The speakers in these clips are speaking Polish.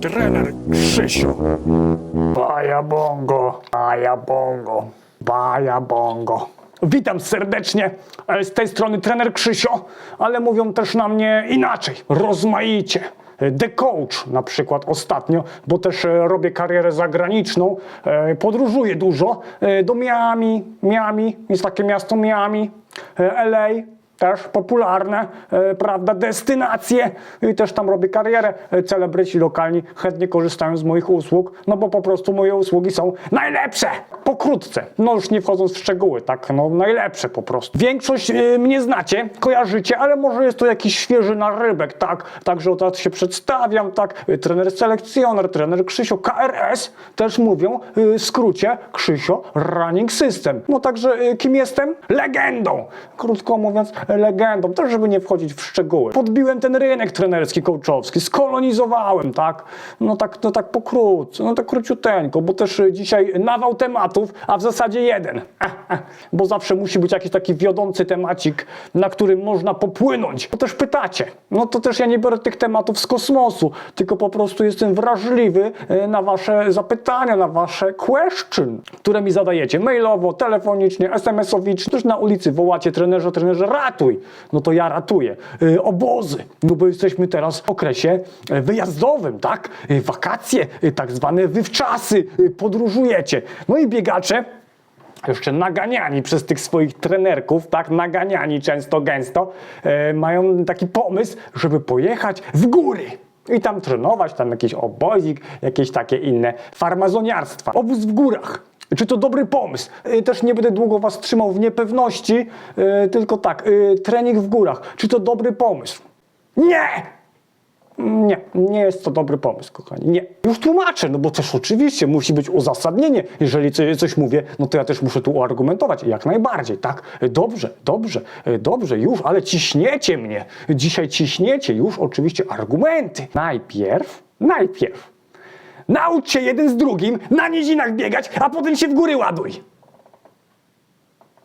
trener Krzysiu. Baja bongo, baja bongo, baja bongo. Witam serdecznie, e, z tej strony trener Krzysio, ale mówią też na mnie inaczej, rozmaicie. E, The Coach na przykład ostatnio, bo też e, robię karierę zagraniczną, podróżuję dużo do Miami, Miami, jest takie miasto Miami, LA, też popularne, e, prawda, destynacje i też tam robię karierę. E, Celebryci lokalni chętnie korzystają z moich usług, no bo po prostu moje usługi są najlepsze. Pokrótce, no już nie wchodząc w szczegóły, tak, no najlepsze po prostu. Większość e, mnie znacie, kojarzycie, ale może jest to jakiś świeży narybek, tak, także od razu się przedstawiam, tak, trener selekcjoner, trener Krzysio, KRS też mówią e, w skrócie Krzysio Running System. No także e, kim jestem? Legendą. Krótko mówiąc, legendą, też żeby nie wchodzić w szczegóły. Podbiłem ten rynek trenerski, coachowski, skolonizowałem, tak? No tak, no tak pokrótce, no tak króciuteńko, bo też e, dzisiaj nawał tematów, a w zasadzie jeden. Bo zawsze musi być jakiś taki wiodący temacik, na którym można popłynąć. To też pytacie. No to też ja nie biorę tych tematów z kosmosu, tylko po prostu jestem wrażliwy e, na wasze zapytania, na wasze question, które mi zadajecie mailowo, telefonicznie, SMS-owicznie, też na ulicy wołacie trenerze, trenerze ratuj. No to ja ratuję. E, Obozy, no bo jesteśmy teraz w okresie e, wyjazdowym, tak? E, Wakacje, tak zwane wywczasy, podróżujecie. No i biegacze jeszcze naganiani przez tych swoich trenerków, tak, naganiani często, gęsto, mają taki pomysł, żeby pojechać w góry. I tam trenować, tam jakiś obozik, jakieś takie inne farmazoniarstwa. Obóz w górach. Czy to dobry pomysł? E, Też nie będę długo was trzymał w niepewności, e, tylko tak, e, trening w górach. Czy to dobry pomysł? Nie! Nie, nie jest to dobry pomysł, kochani. Nie. Już tłumaczę, no bo też oczywiście musi być uzasadnienie. Jeżeli co- coś mówię, no to ja też muszę tu uargumentować. Jak najbardziej, tak? Dobrze, dobrze, dobrze, już, ale ciśniecie mnie. Dzisiaj ciśniecie już oczywiście argumenty. Najpierw, najpierw naucz się jeden z drugim na nizinach biegać, a potem się w góry ładuj.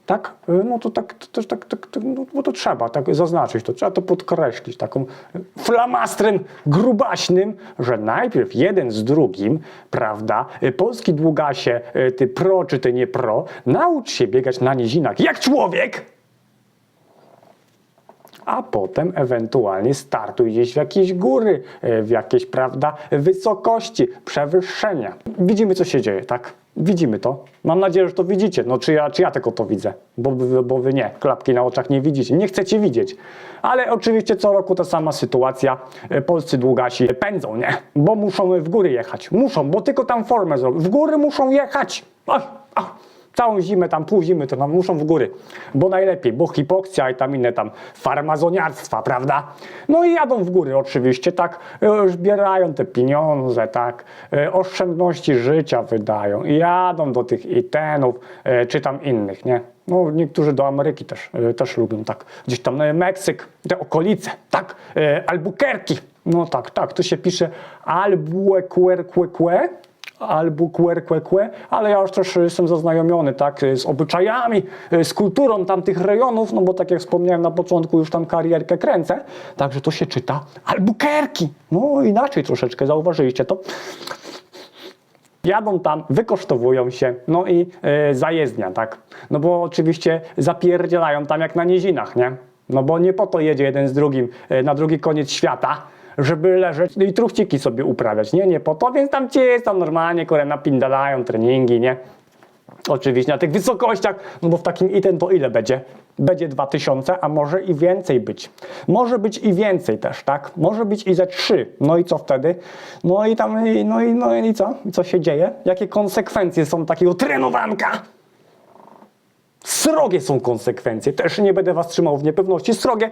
Tak? Y, No to tak, to tak, tak, tak no, bo to trzeba tak zaznaczyć, to trzeba to podkreślić taką flamastrem grubaśnym, że najpierw jeden z drugim, prawda, y, polski długasie, y, ty pro czy ty nie pro, naucz się biegać na nizinach jak człowiek, a potem ewentualnie startuj gdzieś w jakieś góry, e, w jakieś, prawda, wysokości, przewyższenia. Widzimy, co się dzieje, tak? Widzimy to. Mam nadzieję, że to widzicie. No, czy ja, czy ja tylko to widzę? Bo, bo wy nie. Klapki na oczach nie widzicie. Nie chcecie widzieć. Ale oczywiście co roku ta sama sytuacja. E, Polscy długasi pędzą, nie? Bo muszą w góry jechać. Muszą, bo tylko tam formę zrobią. W góry muszą jechać. Ach, ach. Całą zimę, tam pół zimy, to tam muszą w góry, bo najlepiej, bo hipokcja i tam inne tam farmazoniarstwa, prawda? No i jadą w góry oczywiście, tak, e, zbierają te pieniądze, tak, e, oszczędności życia wydają i jadą do tych Itenów, e, czy tam innych, nie? No niektórzy do Ameryki też, też lubią, tak, gdzieś tam e, Meksyk, te okolice, tak, Albuquerque, no tak, tak, to się pisze Albuquerque, Albuquerque, ale ja już też jestem zaznajomiony tak, z obyczajami, z kulturą tamtych rejonów, no bo tak jak wspomniałem na początku, już tam karierkę kręcę, także to się czyta Albuquerque. No inaczej troszeczkę, zauważyliście to. Jadą tam, wykosztowują się, no i e, zajezdnia, tak. No bo oczywiście zapierdzielają tam jak na nizinach, nie? No bo nie po to jedzie jeden z drugim e, na drugi koniec świata, żeby leżeć no i truchciki sobie uprawiać, nie? Nie po to, więc tam ci tam normalnie, które napindalają treningi, nie? Oczywiście na tych wysokościach, no bo w takim iten to ile będzie? Będzie 2000, a może i więcej być. Może być i więcej też, tak? Może być i ze 3. No i co wtedy? No i tam, i- no i, no i co? I co się dzieje? Jakie konsekwencje są takiego trenowanka? Srogie są konsekwencje. Też nie będę was trzymał w niepewności. Srogie.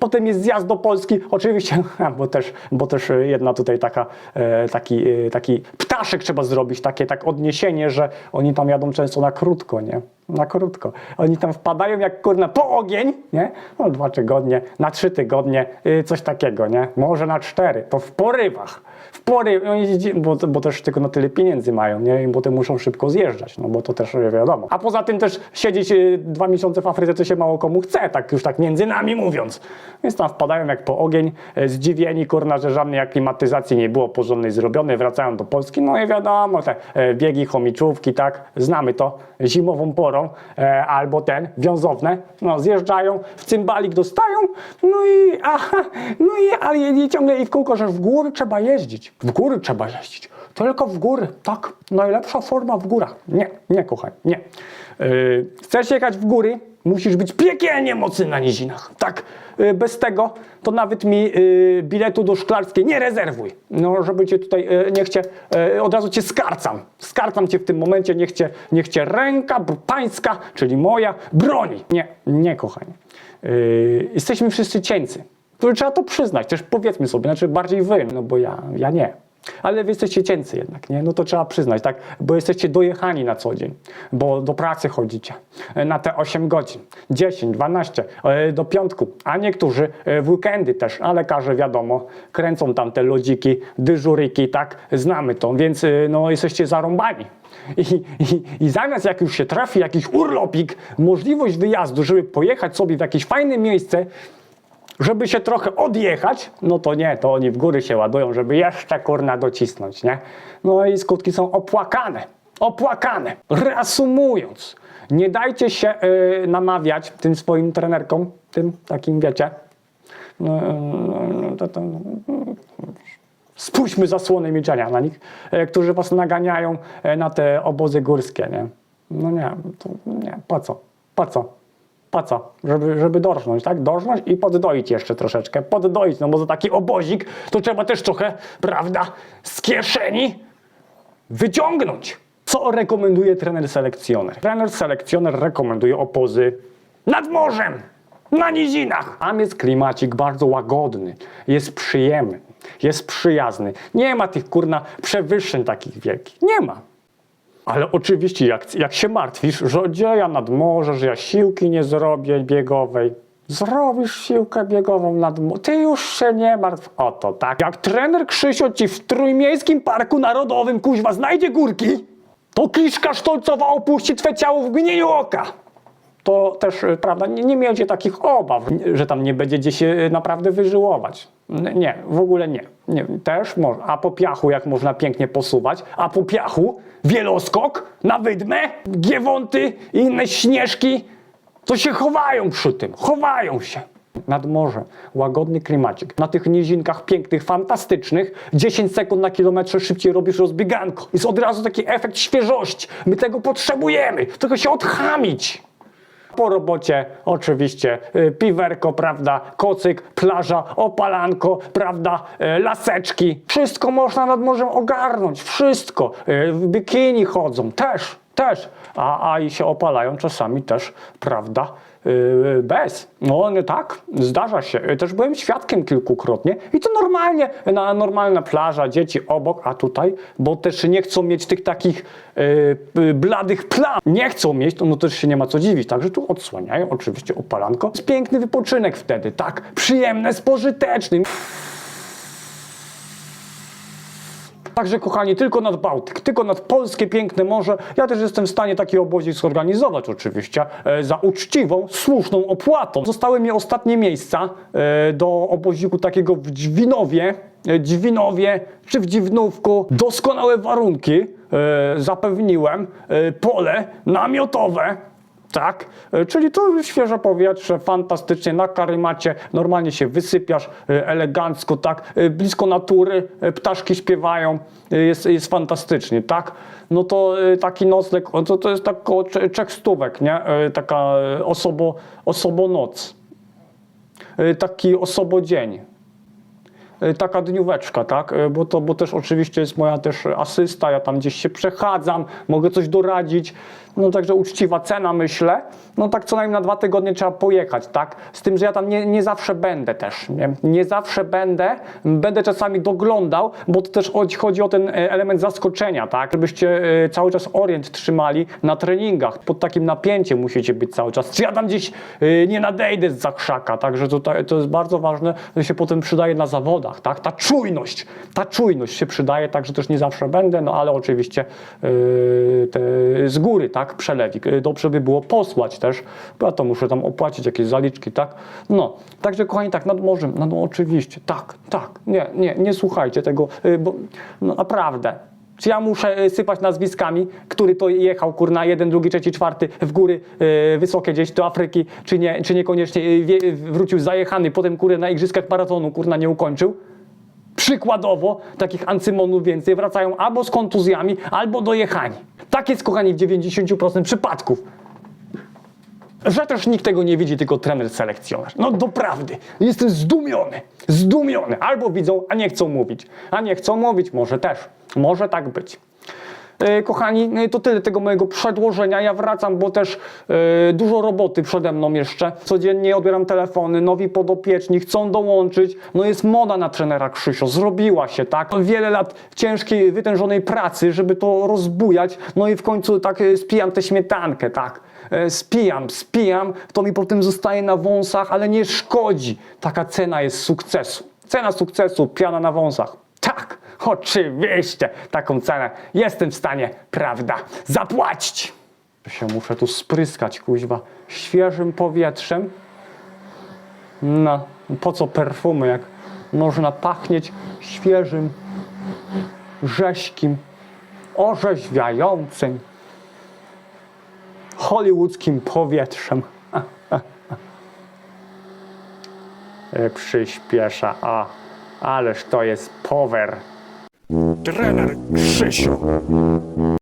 Potem jest zjazd do Polski. Oczywiście, bo też, bo też jedna tutaj taka, e, taki, e, taki ptaszek trzeba zrobić, takie tak odniesienie, że oni tam jadą często na krótko, nie? Na krótko. Oni tam wpadają jak kurna po ogień, nie? No dwa tygodnie, na trzy tygodnie, yy, coś takiego, nie? Może na cztery, to w porywach. W oni, dzi- bo, bo też tylko na tyle pieniędzy mają, nie? I potem muszą szybko zjeżdżać, no bo to też yy, wiadomo. A poza tym też siedzieć yy, dwa miesiące w Afryce to się mało komu chce, tak już tak między nami mówiąc. Więc tam wpadają jak po ogień, yy, zdziwieni, kurna, że żadnej aklimatyzacji nie było porządnej zrobionej, wracają do Polski, no i wiadomo, te e, biegi chomiczówki, tak, znamy to, zimową porą, e, albo ten, wiązowne, no zjeżdżają, w cymbalik dostają, no i, aha, no i, ale ciągle i w kółko, że w góry trzeba jeździć, w góry trzeba jeździć, tylko w góry, tak, najlepsza forma w górach, nie, nie kochaj, nie. Yy, chcesz jechać w góry, musisz być piekielnie mocny na nizinach, tak, yy, bez tego to nawet mi yy, biletu do szklarskiej nie rezerwuj. No, żeby cię tutaj, yy, niech cię, od razu cię skarcam. Skarcam cię w tym momencie, niech cię, niech cię ręka pańska, czyli moja, broni. Nie, nie, kochanie. Jesteśmy wszyscy cieńcy. Trzeba to przyznać, też powiedzmy sobie, znaczy bardziej wy, no bo ja, ja nie. Ale wy jesteście cięcy jednak, nie? No to trzeba przyznać, tak? Bo jesteście dojechani na co dzień, bo do pracy chodzicie e, na te 8 godzin, 10, 12, e, do piątku, a niektórzy e, w weekendy też, a lekarze wiadomo, kręcą tam te lodziki, dyżuryki, tak? Znamy to, więc no jesteście zarąbani. I, i, I zamiast jak już się trafi jakiś urlopik, możliwość wyjazdu, żeby pojechać sobie w jakieś fajne miejsce, żeby się trochę odjechać, no to nie, to oni w góry się ładują, żeby jeszcze kurna docisnąć, nie? No i skutki są opłakane, opłakane. Reasumując, nie dajcie się y, namawiać tym swoim trenerkom, tym takim wiecie, to, spuśćmy zasłony milczenia na nich, e, którzy was naganiają e, na te obozy górskie, nie? No nie, to nie, po co? Po co? Po co? Żeby, żeby dorżnąć, tak? Dorżnąć i poddoić jeszcze troszeczkę. Poddoić, no bo za taki obozik to trzeba też trochę, prawda, z kieszeni wyciągnąć. Co rekomenduje trener selekcjoner? Trener selekcjoner rekomenduje opozy nad morzem, na nizinach. Tam jest klimacik bardzo łagodny, jest przyjemny, jest przyjazny. Nie ma tych kurna przewyższeń takich wielkich. Nie ma. Ale oczywiście, jak, jak się martwisz, że gdzie nad morze, że ja siłki nie zrobię biegowej. Zrobisz siłkę biegową nad morze. Ty już się nie martw o to, tak? Jak trener Krzysio ci w Trójmiejskim Parku Narodowym kuźwa znajdzie górki, to kliszka sztolcowa opuści twe ciało w mgnieniu oka. To też, e, prawda, nie, nie miejcie takich obaw, że tam nie będziecie się e, naprawdę wyżyłować. Nie, w ogóle nie. nie. Też można. A po piachu, jak można pięknie posuwać, a po piachu wieloskok na wydmę, giewonty i inne śnieżki, to się chowają przy tym. Chowają się. Nad morze, łagodny klimacik. Na tych nizinkach pięknych, fantastycznych, 10 sekund na kilometrze szybciej robisz rozbieganko. Jest od razu taki efekt świeżości. My tego potrzebujemy. Tylko się odchamić. Po robocie oczywiście y, piwerko, prawda, kocyk, plaża, opalanko, prawda, y, laseczki. Wszystko można nad morzem ogarnąć, wszystko. Y, W bikini chodzą, też, też. A, a i się opalają czasami też, prawda, y, bez. No nie tak, zdarza się. Y, Też byłem świadkiem kilkukrotnie i to normalnie, na normalna plaża, dzieci obok, a tutaj, bo też nie chcą mieć tych takich y, y, bladych plam. Nie chcą mieć, to no też się nie ma co dziwić. Także tu odsłaniają oczywiście opalanko. Jest piękny wypoczynek wtedy, tak? Przyjemny, spożyteczny. Także kochani, tylko nad Bałtyk, tylko nad polskie piękne morze. Ja też jestem w stanie taki obozik zorganizować oczywiście e, za uczciwą, słuszną opłatą. Zostały mi ostatnie miejsca e, do oboziku takiego w Dźwinowie, e, Dźwinowie czy w Dziwnówku. Doskonałe warunki e, zapewniłem, e, pole namiotowe, tak, e, czyli to świeże powietrze, fantastycznie, na karymacie, normalnie się wysypiasz e, elegancko, tak, e, blisko natury, ptaszki śpiewają, jest, jest fantastycznie, tak. No to taki nocleg, to, to jest tak około cze- trzech stówek, nie, taka osobo, osobonoc, taki osobodzień. Taka dnióweczka, tak? Bo to, bo też oczywiście jest moja też asysta, ja tam gdzieś się przechadzam, mogę coś doradzić. No także uczciwa cena, myślę. No tak co najmniej na dwa tygodnie trzeba pojechać, tak? Z tym, że ja tam nie, nie zawsze będę też, nie? Nie zawsze będę. Będę czasami doglądał, bo to też chodzi- o ten e, element zaskoczenia, tak? Żebyście e, cały czas orient trzymali na treningach. Pod takim napięciem musicie być cały czas. Czy ja tam gdzieś e, nie nadejdę z zakrzaka, także to, to jest bardzo ważne, że się potem przydaje na zawodach, tak? Ta czujność, ta czujność się przydaje, także też nie zawsze będę, no ale oczywiście te, z góry, tak? Przelewik. E, Dobrze by było posłać też, bo ja to muszę tam opłacić jakieś zaliczki, tak? No, także kochani, tak, nad morzem, no, no oczywiście, tak, tak, nie, nie, nie słuchajcie tego, e, bo no naprawdę, czy ja muszę e, sypać nazwiskami, który to jechał, kurna, jeden, drugi, trzeci, czwarty w góry e, wysokie gdzieś do Afryki, czy, nie, czy niekoniecznie wie, wrócił zajechany, potem, kurę, na igrzyskach maratonu, kurna, nie ukończył? Przykładowo, takich ancymonów więcej wracają albo z kontuzjami, albo dojechani. Tak jest, kochani, w 90% przypadków. Że też nikt tego nie widzi, tylko trener selekcjoner. No doprawdy, jestem zdumiony, zdumiony. Albo widzą, a nie chcą mówić. A nie chcą mówić, może też. Może tak być. E, Kochani, e, to tyle tego mojego przedłożenia. Ja wracam, bo też e, dużo roboty przede mną jeszcze. Codziennie odbieram telefony, nowi podopieczni chcą dołączyć. No jest moda na trenera Krzysio, zrobiła się, tak? Wiele lat ciężkiej, wytężonej pracy, żeby to rozbujać. No i w końcu tak e, spijam tę śmietankę, tak? Spijam, spijam, to mi potem zostaje na wąsach, ale nie szkodzi. Taka cena jest sukcesu. Cena sukcesu, piana na wąsach. Oczywiście, taką cenę jestem w stanie, prawda, zapłacić. Się muszę tu spryskać, kuźwa, świeżym powietrzem. No, po co perfumy, jak można pachnieć świeżym, rześkim, orzeźwiającym, hollywoodzkim powietrzem. E, Przyspiesza, a, ależ to jest power. Trener Krzysiu.